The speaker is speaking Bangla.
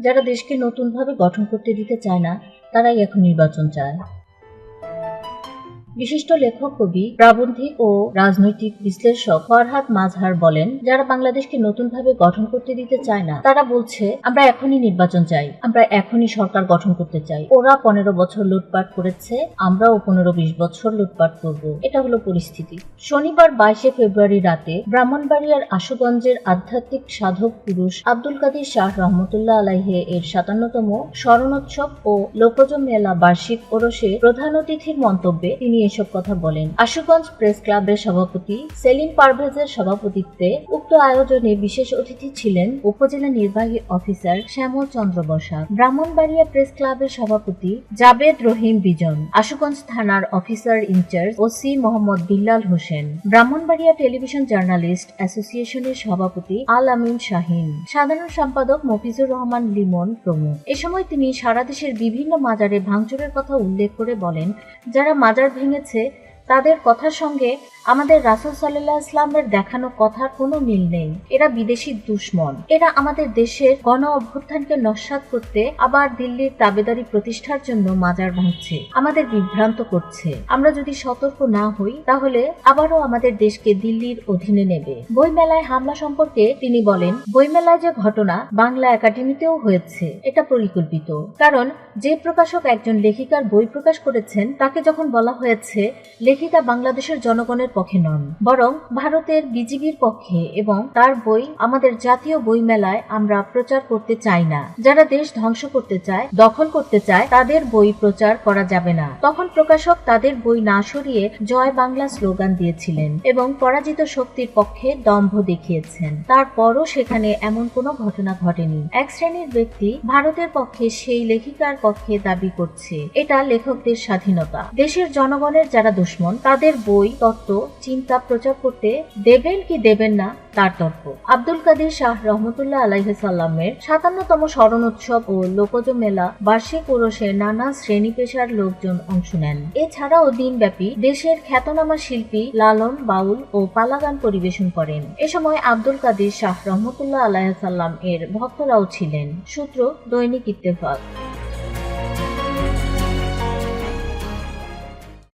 যারা দেশকে নতুনভাবে গঠন করতে দিতে চায় না তারাই এখন নির্বাচন চায়। বিশিষ্ট লেখক, কবি, প্রাবন্ধিক ও রাজনৈতিক বিশ্লেষক ফরহাদ মাজহার বলেন, যারা বাংলাদেশকে নতুনভাবে গঠন করতে দিতে চায় না, তারা বলছে, আমরা এখনই নির্বাচন চাই, আমরা এখনই সরকার গঠন করতে চাই। ওরা পনেরো বছর লুটপাট করেছে, আমরাও পনেরো বিশ বছর লুটপাট করব। এটা হলো পরিস্থিতি। শনিবার বাইশে ফেব্রুয়ারি রাতে ব্রাহ্মণবাড়িয়ার আশুগঞ্জের আধ্যাত্মিক সাধক পুরুষ আব্দুল কাদির শাহ রহমতুল্লাহ আলাইহে এর সাতান্নতম স্মরণোৎসব ও লোকজ মেলা বার্ষিক ওরসে প্রধান অতিথির মন্তব্যে তিনি এসব কথা বলেন। আশুগঞ্জ প্রেস ক্লাবের সভাপতি সেলিম পারভেজের সভাপতিত্বে উক্ত আয়োজনে বিশেষ অতিথি ছিলেন উপজেলা নির্বাহী অফিসার শ্যামল চন্দ্র বসাক ব্রাহ্মণবাড়িয়া প্রেস ক্লাবের সভাপতি জাবেদ রহিম বিজন, আশুগঞ্জ থানার officer in charge OC Mohammad Billal Hossain, Brahmanbaria television journalist অ্যাসোসিয়েশনের সভাপতি আল আমিন শাহিন, সাধারণ সম্পাদক মফিজুর রহমান লিমন প্রমুখ। এ সময় তিনি সারা দেশের বিভিন্ন মাজারে ভাঙচুরের কথা উল্লেখ করে বলেন, যারা মাজার ভেঙেছে তাদের কথার সঙ্গে আমাদের রাসুল সাল্লাহ ইসলামের দেখানো কথার কোনো মিল নেই। এরা বিদেশি দুশ্মন। এরা আমাদের দেশের গণ অভ্যুত্থানকে নস্বাত করতে আবার দিল্লির তাবেদারি প্রতিষ্ঠার জন্য মাজার ভাঙছে আমাদের বিভ্রান্ত করছে। আমরা যদি সতর্ক না হই, তাহলে আবারও আমাদের দেশকে দিল্লির অধীনে নেবে। বইমেলায় হামলা সম্পর্কে তিনি বলেন, বইমেলায় যে ঘটনা বাংলা একাডেমিতেও হয়েছে, এটা পরিকল্পিত। কারণ যে প্রকাশক একজন লেখিকার বই প্রকাশ করেছেন, তাকে যখন বলা হয়েছে, লেখিকা বাংলাদেশের জনগণের পক্ষে নন, বরং ভারতের বিজিবির পক্ষে এবং তার বই, আমাদের জাতীয় বই মেলায় আমরা প্রচার করতে চাই না। যারা দেশ ধ্বংস করতে চায়, দখল করতে চায়, তাদের বই প্রচার করা যাবে না। তখন প্রকাশক তাদের বই না সরিয়ে জয় বাংলা স্লোগান দিয়েছিলেন এবং পরাজিত শক্তির পক্ষে দম্ভ দেখিয়েছেন। তারপরও সেখানে এমন কোনো ঘটনা ঘটেনি। এক শ্রেণির ব্যক্তি ভারতের পক্ষে সেই লেখিকার পক্ষে দাবি করছে। এটা লেখকদের স্বাধীনতা। দেশের জনগণের যারা দুশ্মন, তাদের বই, তত্ত্ব চিন্তা প্রচার করতে দেবেন কি দেবেন না, তার তর্ক। আব্দুল কাদের শাহ রহমতুল্লাহ আলাইসাল্লামের সাতান্নতম স্মরণ উৎসব ও লোকজ মেলা বার্ষিক ওরসে নানা শ্রেণি পেশার লোকজন অংশ নেন। এছাড়াও দিনব্যাপী দেশের খ্যাতনামা শিল্পী লালন, বাউল ও পালাগান পরিবেশন করেন। এ সময় আব্দুল কাদের শাহ রহমতুল্লাহ আলাইসাল্লাম এর ভক্তরাও ছিলেন। সূত্র দৈনিক ইত্তেফাক।